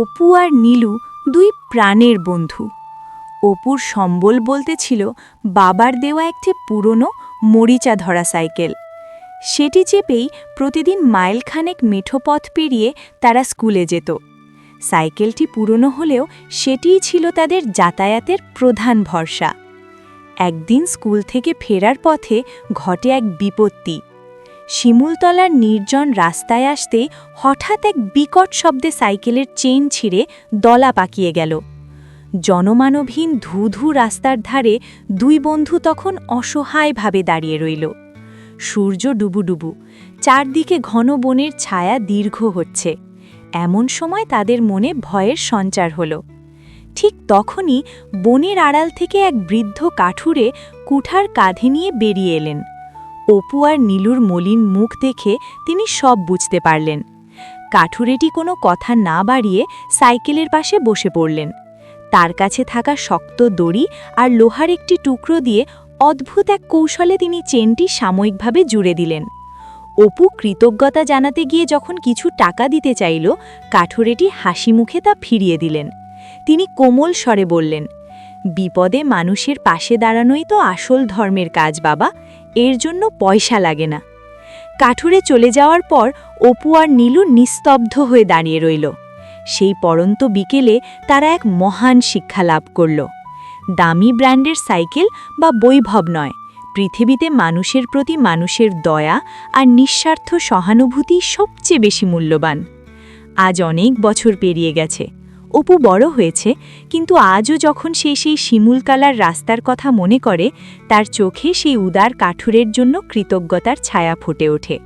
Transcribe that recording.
অপু আর নীলু দুই প্রাণের বন্ধু। অপুর সম্বল বলতে ছিল বাবার দেওয়া একটি পুরনো মরিচা ধরা সাইকেল। সেটি চেপেই প্রতিদিন মাইলখানেক মেঠো পথ পেরিয়ে তারা স্কুলে যেত। সাইকেলটি পুরনো হলেও সেটিই ছিল তাদের যাতায়াতের প্রধান ভরসা। একদিন স্কুল থেকে ফেরার পথে ঘটে এক বিপত্তি। শিমুলতলার নির্জন রাস্তায় আসতেই হঠাৎ এক বিকট শব্দে সাইকেলের চেন ছিঁড়ে দলা পাকিয়ে গেল। জনমানবহীন ধুধু রাস্তার ধারে দুই বন্ধু তখন অসহায়ভাবে দাঁড়িয়ে রইল। সূর্য ডুবুডুবু, চারদিকে ঘন বনের ছায়া দীর্ঘ হচ্ছে। এমন সময় তাদের মনে ভয়ের সঞ্চার হল। ঠিক তখনই বনের আড়াল থেকে এক বৃদ্ধ কাঠুরে কুঠার কাঁধে নিয়ে বেরিয়ে এলেন। অপু আর নীলুর মলিন মুখ দেখে তিনি সব বুঝতে পারলেন। কাঠুরেটি কোনো কথা না বাড়িয়ে সাইকেলের পাশে বসে পড়লেন। তার কাছে থাকা শক্ত দড়ি আর লোহার একটি টুকরো দিয়ে অদ্ভুত এক কৌশলে তিনি চেনটি সাময়িকভাবে জুড়ে দিলেন। অপু কৃতজ্ঞতা জানাতে গিয়ে যখন কিছু টাকা দিতে চাইল, কাঠুরেটি হাসি মুখে তা ফিরিয়ে দিলেন। তিনি কোমল স্বরে বললেন বিপদে মানুষের পাশে দাঁড়ানোই তো আসল ধর্মের কাজ, বাবা। এর জন্য পয়সা লাগে না। কাঠুরে চলে যাওয়ার পর অপু আর নীলু নিস্তব্ধ হয়ে দাঁড়িয়ে রইল। সেই পরন্ত বিকেলে তারা এক মহান শিক্ষা লাভ করল। দামি ব্র্যান্ডের সাইকেল বা বৈভব নয়। পৃথিবীতে মানুষের প্রতি মানুষের দয়া আর নিঃস্বার্থ সহানুভূতি সবচেয়ে বেশি মূল্যবান। আজ অনেক বছর পেরিয়ে গেছে। অপু বড় হয়েছে, কিন্তু আজও যখন সে সেই শিমুলকালার রাস্তার কথা মনে করে, তার চোখে সেই উদার কাঠুরের জন্য কৃতজ্ঞতার ছায়া ফুটে ওঠে।